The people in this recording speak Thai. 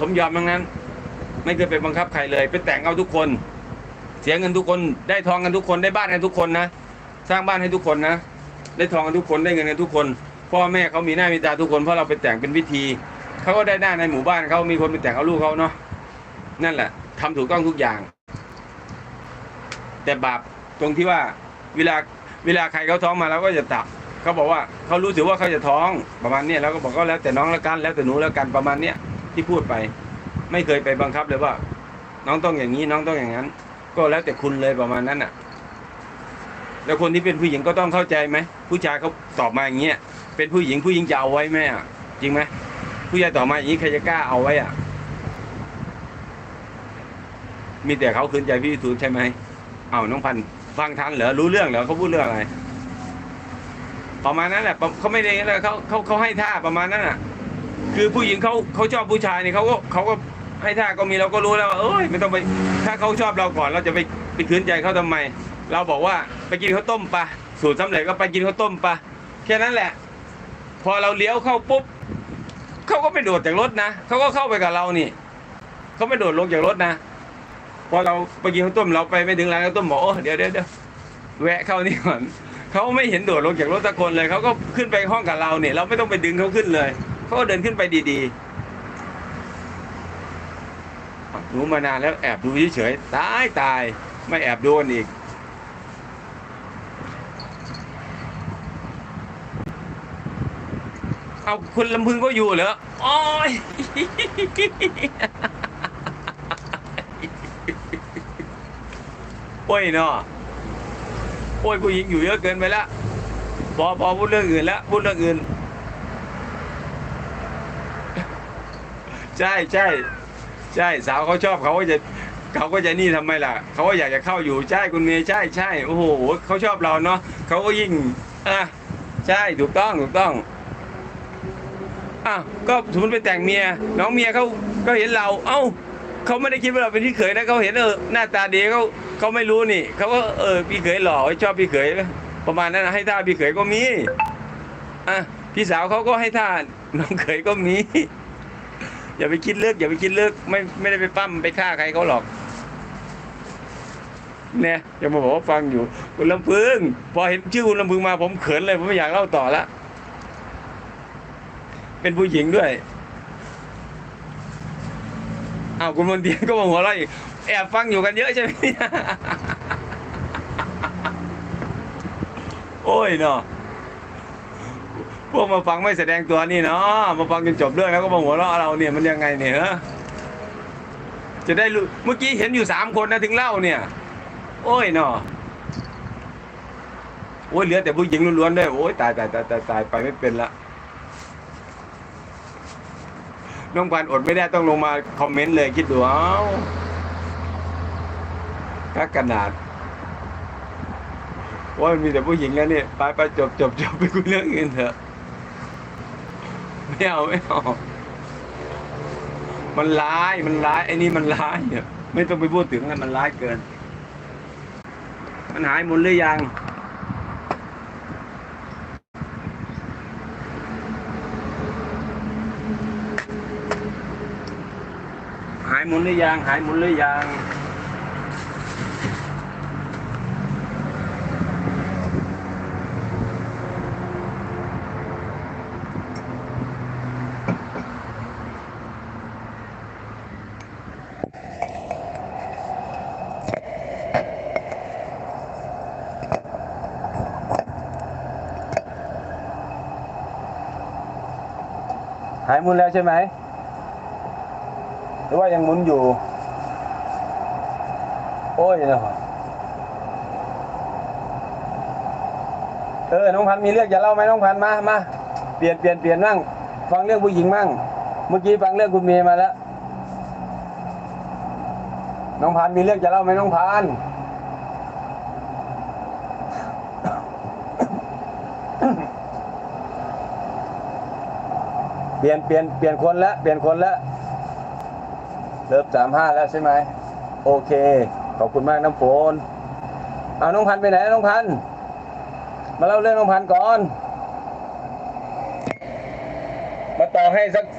สมยอมทั้งนั้น ไม่เคยไปบังคับใครเลย ไปแต่งเอาทุกคน เสียเงินทุกคน ได้ทองกันทุกคนได้บ้านกันทุกคนนะสร้างบ้านให้ทุกคนนะได้ทองกันทุกคนได้เงินกันทุกคน พ่อแม่เขามีหน้ามีตาทุกคนเพราะเราไปแต่งเป็นพิธีเขาก็ได้หน้าในหมู่บ้านเขามีคนไปแต่งเอาลูกเขาเนาะนั่นแหละทำถูกต้องทุกอย่าง แต่บาปตรงที่ว่าเวลาเวลาใครเขาท้องมาเราก็จะตักเขาบอกว่าเขารู้สึกว่าเขาจะท้องประมาณนี้ยเราก็บอกก็แล้วแต่น้องแล้วกันแล้วแต่หนูแล้วกันประมาณเนี้ย ที่พูดไป ไม่เคยไปบังคับเลยว่า น้องต้องอย่างนี้น้องต้องอย่างนั้น ก็แล้วแต่คุณเลยประมาณนั้นอะ แล้วคนที่เป็นผู้หญิงก็ต้องเข้าใจไหมผู้ชายเขาตอบมาอย่างเงี้ยเป็นผู้หญิงผู้หญิงจะเอาไว้ไหมอะจริงไหมผู้ชายตอบมาอย่างนี้ใครจะกล้าเอาไว้อะ มีแต่เขาคืนใจพี่ทูนใช่ไหมเอาน้องพันต์ฟังทันเหรอรู้เรื่องเหรอเขาพูดเรื่องอะไรประมาณนั้นแหละประเขาไม่ได้แล้วเขาเขาเขาให้ท่าประมาณนั้นอะ คือผู้หญิงเขาเขาชอบผู้ชายเนี่ยเขาก็เขาก็ให้ท่าก็มีเราก็รู้แล้วว่าเอ้ยไม่ต้องไปถ้าเขาชอบเราก่อนเราจะไปไปคืนใจเขาทำไม เราบอกว่าไปกินข้าวต้มปะสูตรสำเร็จก็ไปกินข้าวต้มปะแค่นั้นแหละ พอเราเลี้ยวเข้าปุ๊บเขาก็ไม่โดดจากรถนะเขาก็เข้าไปกับเรานี่เขาไม่โดดลงจากรถนะพอเราไปกินข้าวต้มเราไปไม่ถึงร้านข้าวต้มบอกโอ้เดี๋ยวเดี๋ยวเดี๋ยวแวะเข้านี่ก่อนเขาไม่เห็นโดดลงจากรถสักคนเลยเขาก็ขึ้นไปห้องกับเราเนี่ยเราไม่ต้องไปดึงเขาขึ้นเลย เขาก็เดินขึ้นไปดีๆหนูมานานแล้วแอบดูเฉยๆตายตาย ไม่แอบดูกันอีก เอาคุณลำพึงก็อยู่เหรอโอ้ยโอ้ยเนาะโอ้ยผู้หญิงอยู่เยอะเกินไปละพอพอพูดเรื่องอื่นแล้วพูดเรื่องอื่น ใช่ใช่ใช่สาวเขาชอบเขาก็จะเขาก็จะนี่ทำไมล่ะเขาก็อยากจะเข้าอยู่ใช่คุณเมย์ใช่ใช่โอ้โหเขาชอบเราเนาะเขาก็ยิ่งอะใช่ถูกต้องถูกต้องอ้าวก็สมมติไปแต่งเมีย น้องเมียเขาก็เห็นเรา เอ้าเขาไม่ได้คิดว่าเราเป็นพี่เขยนะเขาเห็นเออหน้าตาดีเขาเขาไม่รู้นี่เขาก็เออพี่เขยหล่อชอบพี่เขยประมาณนั้นนะให้ท่าพี่เขยก็มีอะพี่สาวเขาก็ให้ท่าน้องเขยก็มี อย่าไปคิดเลิกอย่าไปคิดเลิกไม่ไม่ได้ไปปั้มไปฆ่าใครเขาหรอกเนี่ยอย่ามาบอกว่าฟังอยู่คุณลำพึงพอเห็นชื่อคุณลำพึงมาผมเขินเลยผมไม่อยากเล่าต่อละเป็นผู้หญิงด้วยอ้าวคุณมนเทียนก็มาหัวเราะอีกแอบฟังอยู่กันเยอะใช่ไหมโอ้ยเนาะ พวกมาฟังไม่แสดงตัวนี่เนาะมาฟังจนจบเรื่องแล้วก็มาหัวเราะเราเนี่ยมันยังไงเนี่ยฮะจะได้รู้เมื่อกี้เห็นอยู่สามคนนะถึงเล่าเนี่ย โอ้ยเนาะโอ้ยเหลือแต่ผู้หญิงล้วนๆด้วยโอ้ยตายตายตายตายตายไปไม่เป็นละน้องพันอดไม่ได้ต้องลงมาคอมเมนต์เลยคิดดูเอ้ากักขนาดว่ามันมีแต่ผู้หญิงแล้วเนี่ยไปไปจบจบจบไปคุยเรื่องอื่นเถอะ ไม่เอาไม่เอา มันร้ายมันร้ายไอ้นี่มันร้ายเนี่ยไม่ต้องไปพูดถึงนะมันร้ายเกิน มันหายหมดหรือยังหายหมดหรือยังหายหมดหรือยัง หายหมุนแล้วใช่ไหม หรือว่ายังหมุนอยู่ โอ้ยนะเออ น้องพันธ์มีเรื่องจะเล่าไหมน้องพันธ์มามาเปลี่ยนเปลี่ยนเปลี่ยนมั่ง ฟังเรื่องผู้หญิงมั่ง เมื่อกี้ฟังเรื่องคุณเมย์มาแล้ว น้องพันธ์มีเรื่องจะเล่าไหมน้องพัน เปลี่ยนเปลี่ยนเปลี่ยนคนแล้วเปลี่ยนคนแล้วเลิฟสามห้าแล้วใช่ไหมโอเค ขอบคุณมากน้ำฝนเอาน้องพันไปไหนน้องพันมาเล่าเรื่องน้องพันก่อน มาต่อให้สัก